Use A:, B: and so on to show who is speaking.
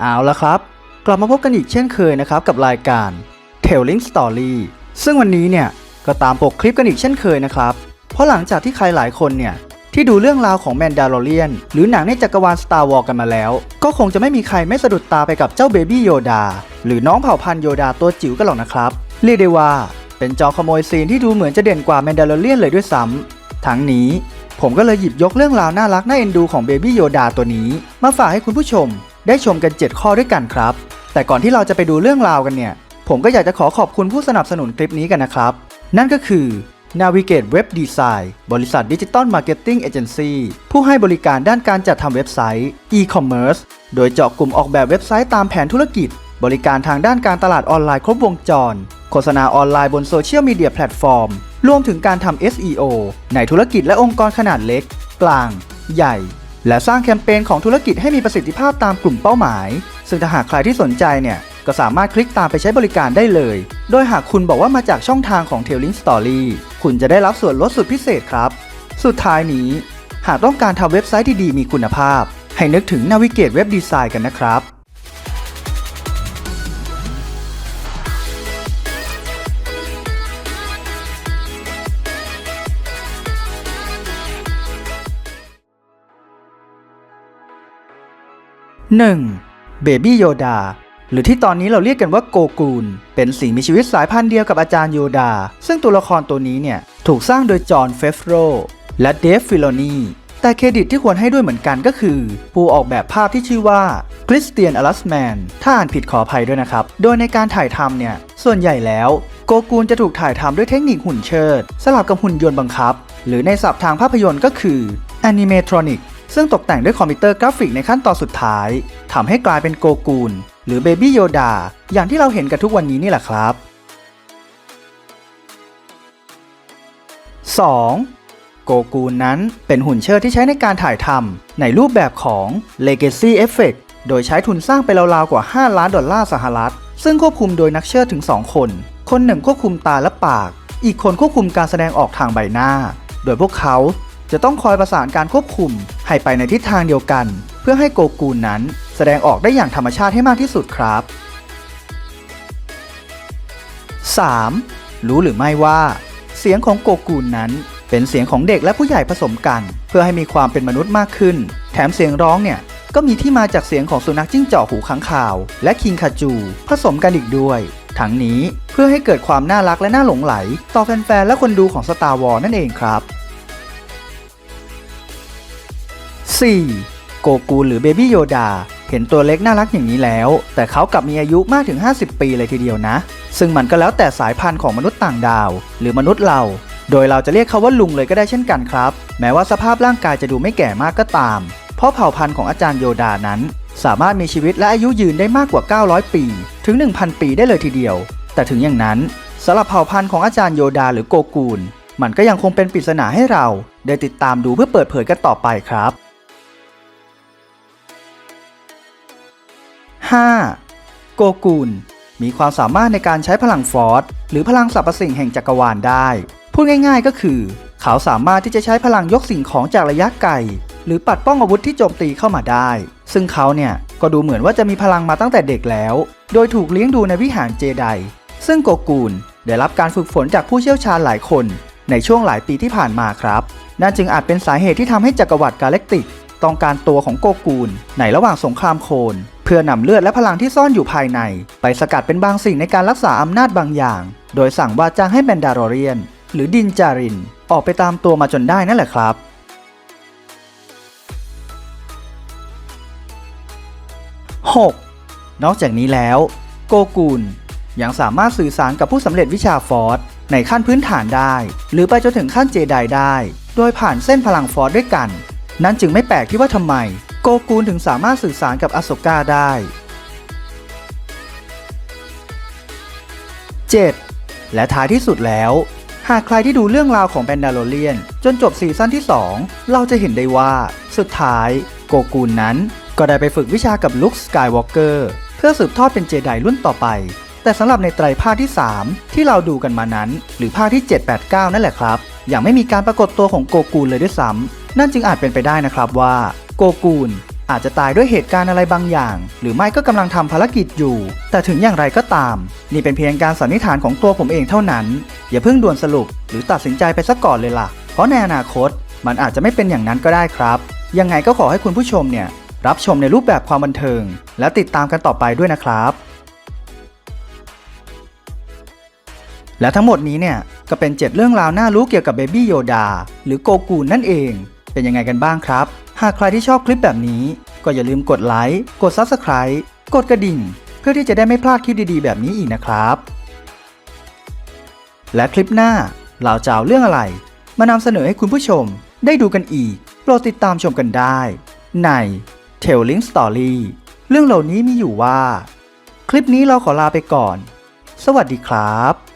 A: เอาละครับ กลับมาพบกันอีกเช่นเคยนะครับกับรายการ Telling Story ซึ่งวันนี้เนี่ยก็ตามปกคลิปกันอีกเช่นเคยนะครับ เพราะหลังจากที่ใครหลายคนเนี่ยที่ดูเรื่องราวของแมนดา l อเรียนหรือหนังในจักรวาล Star Wars กันมาแล้ว ก็คงจะไม่มีใครไม่สะดุดตาไปกับเจ้าเบบี้โยดาหรือน้องเผ่าพันธุ์โยดาตัวจิ๋วกันหรอกนะครับ เรียกได้ว่าเป็นจอขโมยซีนที่ดูเหมือนจะเด่นกว่าแมนดา l อเรียนเลยด้วยซ้ำทั้งนี้ผมก็เลยหยิบยกเรื่องราวน่ารักน่าเอ็นดูของเบบี้โยดาตัวนี้ มาฝากให้คุณผู้ชม ได้ชมกัน 7 ข้อด้วยกันครับ แต่ก่อนที่เราจะไปดูเรื่องราวกันเนี่ย ผมก็อยากจะขอขอบคุณผู้สนับสนุนคลิปนี้กันนะครับ นั่นก็คือ Navigate Web Design บริษัทดิจิตอลมาร์เก็ตติ้งเอเจนซี่ผู้ให้บริการด้านการจัดทำเว็บไซต์ e-commerce โดยเจาะกลุ่มออกแบบเว็บไซต์ตามแผนธุรกิจ บริการทางด้านการตลาดออนไลน์ครบวงจร โฆษณาออนไลน์บนโซเชียลมีเดียแพลตฟอร์ม รวมถึงการทำ SEO ในธุรกิจและองค์กรขนาดเล็ก กลาง ใหญ่ และสร้างแคมเปญของธุรกิจให้มีประสิทธิภาพตามกลุ่มเป้าหมาย ซึ่งถ้าหากใครที่สนใจเนี่ย ก็สามารถคลิกตามไปใช้บริการได้เลย โดยหากคุณบอกว่ามาจากช่องทางของ Telling Story คุณจะได้รับส่วนลดสุดพิเศษครับ สุดท้ายนี้ หากต้องการทำเว็บไซต์ที่ดีมีคุณภาพ ให้นึกถึง Navigate Web Design กันนะครับ 1. Baby Yoda หรือที่ตอนนี้เราเรียกกันว่าโกกูนเป็นสิ่งมีชีวิตสายพันธุ์เดียวกับอาจารย์โยดา ซึ่งตัวละครตัวนี้เนี่ย ถูกสร้างโดยจอห์นเฟฟโรและเดฟฟิโลนีแต่เครดิตที่ควรให้ด้วยเหมือนกันก็คือ ผู้ออกแบบภาพที่ชื่อว่าคริสเตียนอลัสแมนถ้าอ่านผิดขออภัยด้วยนะครับ โดยในการถ่ายทำเนี่ย ส่วนใหญ่แล้ว โกกูนจะถูกถ่ายทำด้วยเทคนิคหุ่นเชิด สลับกับหุ่นยนต์บังคับ หรือในศัพท์ทางภาพยนตร์ก็คือ Animatronic ซึ่งตกแต่งด้วยคอมพิวเตอร์กราฟิกในขั้นตอนสุดท้ายทำให้กลายเป็นโกกูนหรือเบบี้โยดาอย่างที่เราเห็นกันทุกวันนี้นี่แหละครับ 2. โกกูนนั้นเป็นหุ่นเชิดที่ใช้ในการถ่ายทำในรูปแบบของ Legacy Effect โดยใช้ทุนสร้างไปราวๆกว่า 5 ล้านดอลลาร์สหรัฐ ซึ่งควบคุมโดยนักเชิดถึง 2 คน คนหนึ่งควบคุมตาและปาก อีกคนควบคุมการแสดงออกทางใบหน้า โดยพวกเขา จะต้องคอยประสานการควบคุมให้ไปในทิศทางเดียวกัน เพื่อให้โกกูนนั้นแสดงออกได้อย่างธรรมชาติให้มากที่สุดครับ 3. รู้หรือไม่ว่า เสียงของโกกูนนั้น เป็นเสียงของเด็กและผู้ใหญ่ผสมกัน เพื่อให้มีความเป็นมนุษย์มากขึ้น แถมเสียงร้องเนี่ยก็มีที่มาจากเสียงของสุนัขจิ้งจอกหูค้างคาว และคิงคาจู ผสมกันอีกด้วย ทั้งนี้เพื่อให้เกิดความน่ารักและน่าหลงไหล ต่อแฟนๆและคนดูของ Star Wars นั่นเองครับ 4. โกกูหรือเบบี้โยดาเห็นตัวเล็กน่ารักอย่างนี้แล้ว แต่เขากลับมีอายุมากถึง 50 ปีเลยทีเดียวนะ ซึ่งมันก็แล้วแต่สายพันธุ์ของมนุษย์ต่างดาว หรือมนุษย์เรา โดยเราจะเรียกเขาว่าลุงเลยก็ได้เช่นกันครับ แม้ว่าสภาพร่างกายจะดูไม่แก่มากก็ตาม เพราะเผ่าพันธุ์ของอาจารย์โยดานั้น สามารถมีชีวิตและอายุยืนได้มากกว่า 900 ปี ถึง 1,000 ปีได้เลยทีเดียว แต่ถึงอย่างนั้นสำหรับเผ่าพันธุ์ของอาจารย์โยดาหรือโกกูนมันก็ยังคงเป็นปริศนาให้เรา ได้ติดตามดูเพื่อเปิดเผยกันต่อไปครับ 5. โกกูนมีความสามารถในการใช้พลังฟอร์สหรือพลังสรรพสิ่งแห่งจักรวาลได้ พูดง่ายๆก็คือ เขาสามารถที่จะใช้พลังยกสิ่งของจากระยะไกล หรือปัดป้องอาวุธที่โจมตีเข้ามาได้ ซึ่งเขาเนี่ยก็ดูเหมือนว่าจะมีพลังมาตั้งแต่เด็กแล้ว โดยถูกเลี้ยงดูในวิหารเจได ซึ่งโกกูนได้รับการฝึกฝนจากผู้เชี่ยวชาญหลายคน ในช่วงหลายปีที่ผ่านมาครับนั่นจึงอาจเป็นสาเหตุที่ทำให้จักรวรรดิกาแล็กติก ต้องการตัวของโกกูนในระหว่างสงครามโคลน พื่อนำเลือดและพลังที่ซ่อนอยู่ภายใน ไปสกัดเป็นบางสิ่งในการรักษาอำนาจบางอย่าง โดยสั่งว่าจ้างให้แมนดาโรเรียน หรือดินจาริน ออกไปตามตัวมาจนได้นั่นแหละครับ 6. นอกจากนี้แล้ว โกกูนยังสามารถสื่อสารกับผู้สำเร็จวิชาฟอร์สในขั้นพื้นฐานได้ หรือไปจนถึงขั้นเจไดได้ โดยผ่านเส้นพลังฟอร์สด้วยกัน นั่นจึงไม่แปลกที่ว่าทำไม โกกูนถึงสามารถสื่อสารกับอโศกาได้ 7. และท้ายที่สุดแล้ว หากใครที่ดูเรื่องราวของแบนดาโลเรียน จนจบซีซั่นที่ 2 เราจะเห็นได้ว่าสุดท้ายโกกูนนั้นก็ได้ไปฝึกวิชากับลุคสกายวอล์กเกอร์เพื่อสืบทอดเป็นเจไดรุ่นต่อไป แต่สำหรับในไตรภาคที่ 3 ที่เราดูกันมานั้น หรือภาคที่ 7 8 9 นั่นแหละครับยังไม่มีการปรากฏตัวของโกกูนเลยด้วยซ้ำนั่นจึงอาจเป็นไปได้นะครับว่า กกูนอาจจะตายด้วยเหตุการณ์อะไรบางอย่าง หรือไม่ก็กำลังทำภารกิจอยู่ แต่ถึงอย่างไรก็ตาม นี่เป็นเพียงการสันนิษฐานของตัวผมเองเท่านั้น อย่าเพิ่งด่วนสรุป หรือตัดสินใจไปซะก่อนเลยล่ะ เพราะในอนาคต มันอาจจะไม่เป็นอย่างนั้นก็ได้ครับ ยังไงก็ขอให้คุณผู้ชมเนี่ยรับชมในรูปแบบความบันเทิง และติดตามกันต่อไปด้วยนะครับ และทั้งหมดนี้เนี่ยก็เป็น 7 เรื่องราวน่ารู้เกี่ยวกับเบบี้โยดาหรือโกกูนนั่นเอง เป็นยังไงกันบ้างครับ หากใครที่ชอบคลิปแบบนี้ ก็อย่าลืมกดไลค์ กด Subscribe กดกระดิ่ง เพื่อที่จะได้ไม่พลาดคลิปดีๆ แบบนี้อีกนะครับ และคลิปหน้าเราจะเอาเรื่องอะไร มานำเสนอให้คุณผู้ชมได้ดูกันอีก โปรดติดตามชมกันได้ ใน Telling Story เรื่องเหล่านี้มีอยู่ว่า คลิปนี้เราขอลาไปก่อน สวัสดีครับ